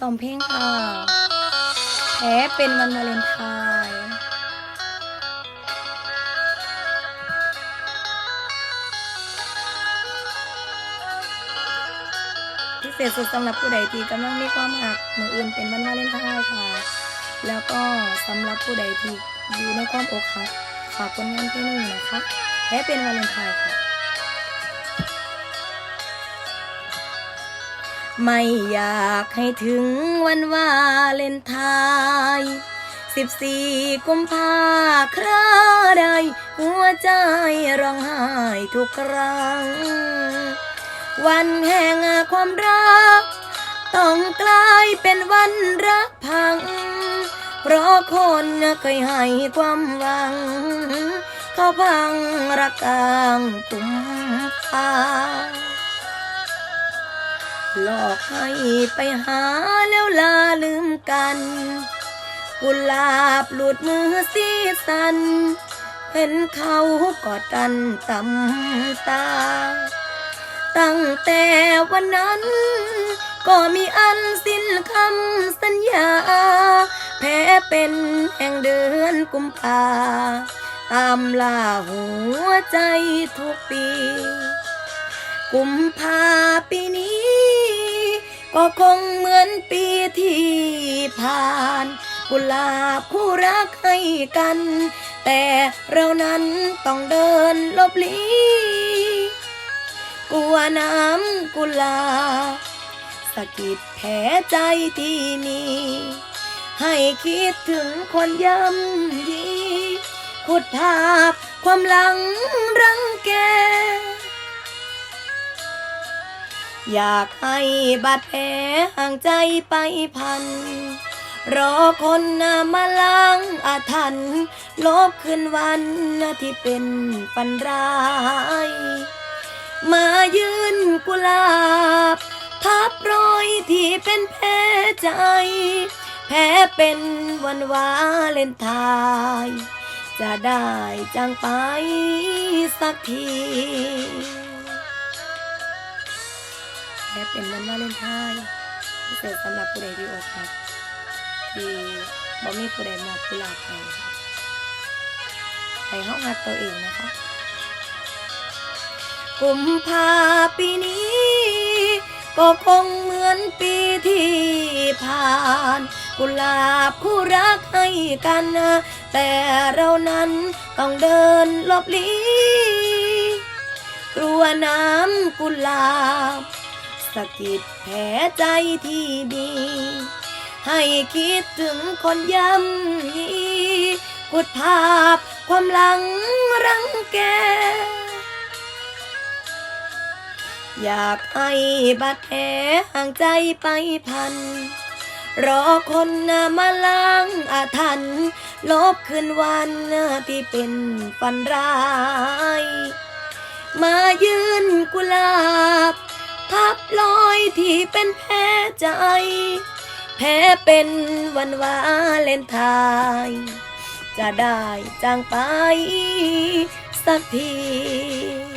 ซอมเพลงค่ะแพ้เป็นวันวาเลนไทน์พิเศษสุดสำหรับผู้ใดที่กำลังมีความหักมืออื่นเป็นวันวาเลนไทน์ค่ะ แล้วก็สำหรับผู้ใดที่อยู่ในความอกหักฝากผลงานเพลงนี้นะคะแพ้เป็นวาเลนไทน์ค่ะ ไม่อยากให้ถึงวันวาเลนไทน์สิบสี่กุมภาคราใดหัวใจร้องไห้ทุกครั้ง วันแห่งความรัก ต้องกลายเป็นวันรักพัง เพราะคนเคยให้ความหวัง เขาพังรักกลางกุมภา หลอกให้ไปหาแล้วลาลืมกันกุหลาบหลุดมือสีสัน เห็นเขากอดกันตำตา ตั้งแต่วันนั้น ก็มีอันสิ้นคำสัญญา แพ้เป็นแห่งเดือนกุมภาตามล่าหัวใจทุกปี กุมภาปี ก็คงเหมือนปีที่ผ่าน กุหลาบคู่รักให้กัน แต่เรานั้นต้องเดินลบหลีกลัวน้ำกุหลาบสะกิดแผลใจที่มีให้คิดถึงคนย่ำยีขุดภาพความหลังรังแก อยากให้บาดแผลห่างใจไปพัน รอคนมาล้างอาถรรพ์ลบคืนวันที่เป็นปันร้าย มายืนกุลาบ ทับรอยที่เป็นแผลใจแพ้เป็นวันวาเลนทน์จะได้จางไปสักที และเป็นวันวาเลนไทน์พิเศษสำหรับผู้ใดที่อกหักที่บ่มีผู้ใดมอบกุหลาบให้ค่ห้เฮาหักตัวเองนะคะกุมภาปีนี้ ก็คงเหมือนปีที่ผ่าน กุหลาบคู่รักให้กันนะแต่เรานั้นต้องเดินลบลีกลัวน้ำกุหลาบ สะกิดแผลใจที่ดี ให้คิดถึงคนย่ำยีขุดภาพความหลังรังแก อยากให้บาดแผลห่างใจไปพัน รอคนมาล้างอาถรรพ์ลบคืนวันที่เป็นฝันร้าย มายืน ลอยที่เป็นแพ้ใจ แพ้เป็นวันวาเลนไทายจะได้จางไปสักที